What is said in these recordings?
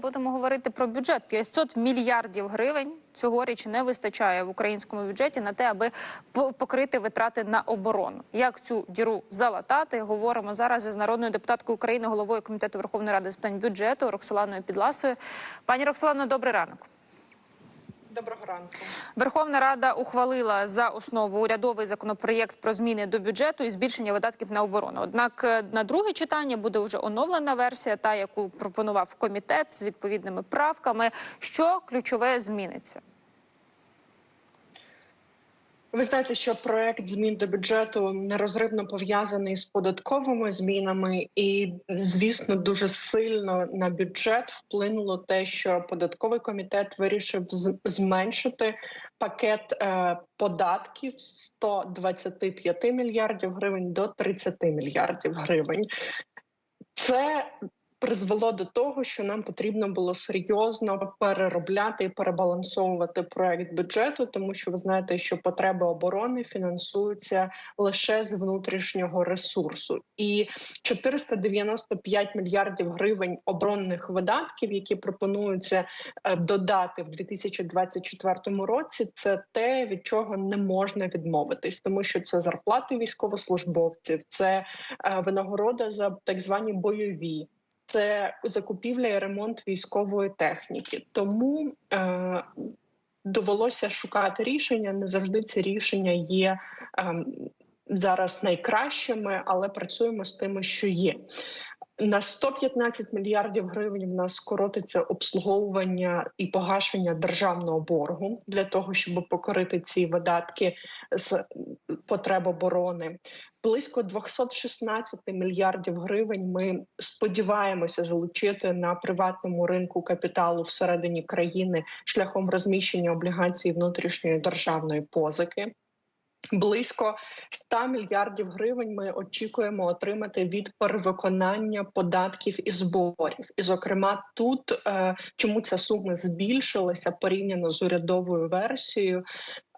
Будемо говорити про бюджет. 500 мільярдів гривень цьогоріч не вистачає в українському бюджеті на те, аби по- покрити витрати на оборону. Як цю діру залатати? Говоримо зараз із народною депутаткою України, головою комітету Верховної Ради з питань бюджету Роксоланою Підласою. Пані Роксолано, добрий ранок. Доброго ранку. Верховна Рада ухвалила за основу урядовий законопроєкт про зміни до бюджету і збільшення видатків на оборону. Однак е, на друге читання буде вже оновлена версія, та яку пропонував комітет з відповідними правками. Що ключове зміниться? Ви знаєте, що проект змін до бюджету нерозривно пов'язаний з податковими змінами, і звісно, дуже сильно на бюджет вплинуло те, що податковий комітет вирішив зменшити пакет е, податків з 125 мільярдів гривень до 30 мільярдів гривень. Це призвело до того, що нам потрібно було серйозно переробляти і перебалансовувати проект бюджету, тому що ви знаєте, що потреби оборони фінансуються лише з внутрішнього ресурсу, і 495 мільярдів гривень оборонних видатків, які пропонуються е, додати в 2024 році, це те, від чого не можна відмовитись, тому що це зарплати військовослужбовців, це е, винагорода за так звані бойові. Це закупівля і ремонт військової техніки, тому е, довелося шукати рішення. Не завжди ці рішення є е, зараз найкращими, але працюємо з тими, що є. На 115 мільярдів гривень в нас скоротиться обслуговування і погашення державного боргу для того, щоб покорити ці видатки з потреб оборони. Близько 216 мільярдів гривень. Ми сподіваємося залучити на приватному ринку капіталу всередині країни шляхом розміщення облігацій внутрішньої державної позики. Близько 100 мільярдів гривень ми очікуємо отримати від перевиконання податків і зборів. І, зокрема, тут е, чому ця сума збільшилася порівняно з урядовою версією.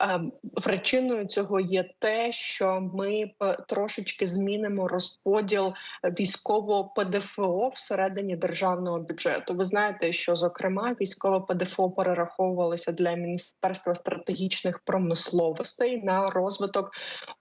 Е, причиною цього є те, що ми е, трошечки змінимо розподіл військового ПДФО всередині державного бюджету. Ви знаєте, що зокрема військове ПДФО перераховувалося для міністерства стратегічних промисловостей на розвиток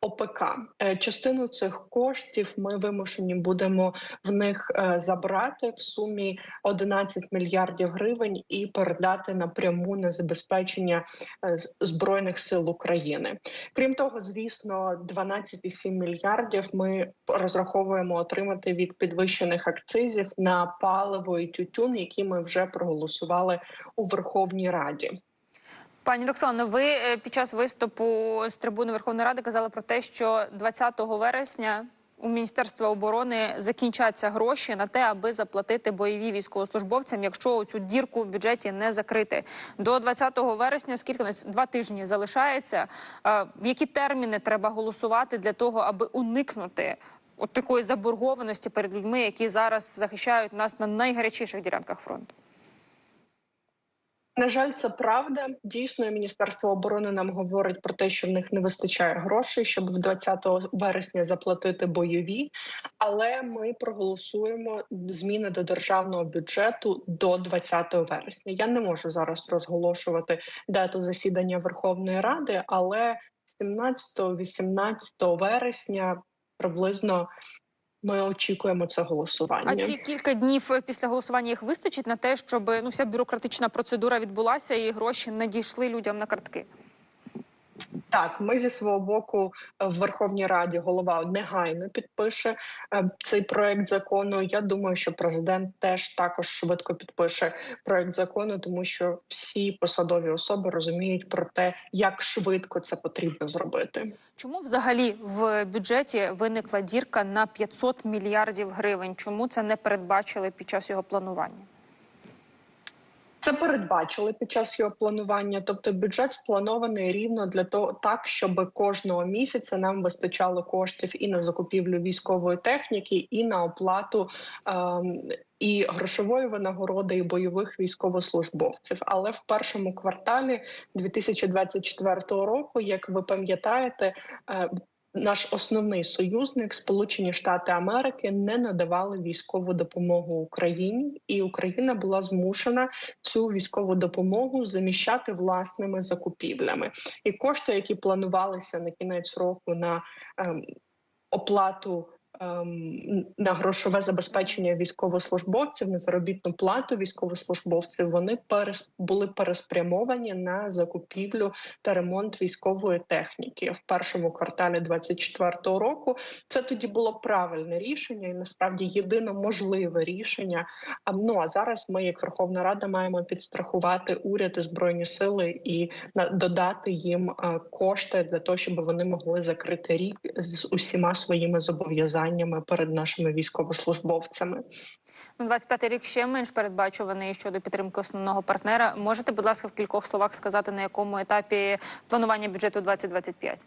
ОПК. Е, Частину цих коштів ми вимушені будемо в них е, забрати в сумі 11 мільярдів гривень і передати напряму на забезпечення е, збройних сил України. Крім того, звісно, 12,7 мільярдів ми розраховуємо отримати від підвищених акцизів на паливо і тютюн, які ми вже проголосували у Верховній Раді. Пані Роксолано, ви е, під час виступу з трибуни Верховної Ради казали про те, що 20 вересня у Міністерства оборони закінчаться гроші на те, аби заплатити бойові військовослужбовцям, якщо цю дірку в бюджеті не закрити. До 20 вересня скільки на два тижні залишається. Е, В які терміни треба голосувати для того, аби уникнути от такої заборгованості перед людьми, які зараз захищають нас на найгарячіших ділянках фронту? На жаль, це правда. Дійсно, Міністерство оборони нам говорить про те, що в них не вистачає грошей, щоб в 20 вересня заплатити бойові. Але ми проголосуємо зміни до державного бюджету до 20 вересня. Я не можу зараз розголошувати дату засідання Верховної Ради, але 17-18 вересня приблизно. Ми очікуємо це голосування. А ці кілька днів після голосування їх вистачить на те, щоб ну вся бюрократична процедура відбулася і гроші надійшли людям на картки. Так, ми зі свого боку е, в Верховній Раді голова негайно підпише е, цей проект закону. Я думаю, що президент теж також швидко підпише проект закону, тому що всі посадові особи розуміють про те, як швидко це потрібно зробити. Чому взагалі в бюджеті виникла дірка на 500 мільярдів гривень? Чому це не передбачили під час його планування? Це передбачили під час його планування. Тобто, бюджет спланований рівно для того, так щоб кожного місяця нам вистачало коштів і на закупівлю військової техніки, і на оплату. Ем, і грошової винагороди і бойових військовослужбовців, але в першому кварталі 2024 року, як ви пам'ятаєте, е, наш основний союзник, Сполучені Штати Америки, не надавали військову допомогу Україні, і Україна була змушена цю військову допомогу заміщати власними закупівлями. І кошти, які планувалися на кінець року на ем, оплату. Ем, На грошове забезпечення військовослужбовців на заробітну плату військовослужбовців вони перес- були переспрямовані на закупівлю та ремонт військової техніки в першому кварталі 2024 року. Це тоді було правильне рішення, і насправді єдино можливе рішення. А ну а зараз ми, як Верховна Рада, маємо підстрахувати уряд і збройні сили і на- додати їм е, кошти для того, щоб вони могли закрити рік з усіма своїми зобов'язаннями перед нашими військовослужбовцями. Ну, 25-й рік ще менш передбачуваний щодо підтримки основного партнера. Можете, будь ласка, в кількох словах сказати, на якому етапі планування бюджету 2025?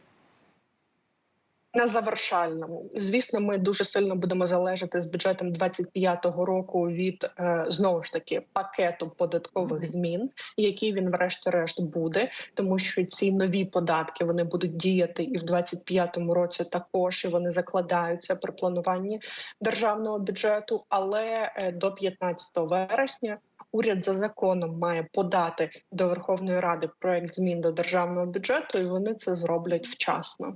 На завершальному, звісно, ми дуже сильно будемо залежати з бюджетом 25-го року від е, знову ж таки пакету податкових змін, який він, врешті-решт, буде, тому що ці нові податки вони будуть діяти і в 25-му році також і вони закладаються при плануванні державного бюджету. Але е, до 15 вересня. Уряд за законом має подати до Верховної Ради проект змін до державного бюджету, і вони це зроблять вчасно.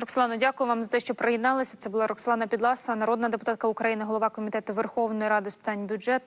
Роксолано, дякую вам за те, що приєдналися. Це була Роксолана Підласа, народна депутатка України, голова комітету Верховної Ради з питань бюджету.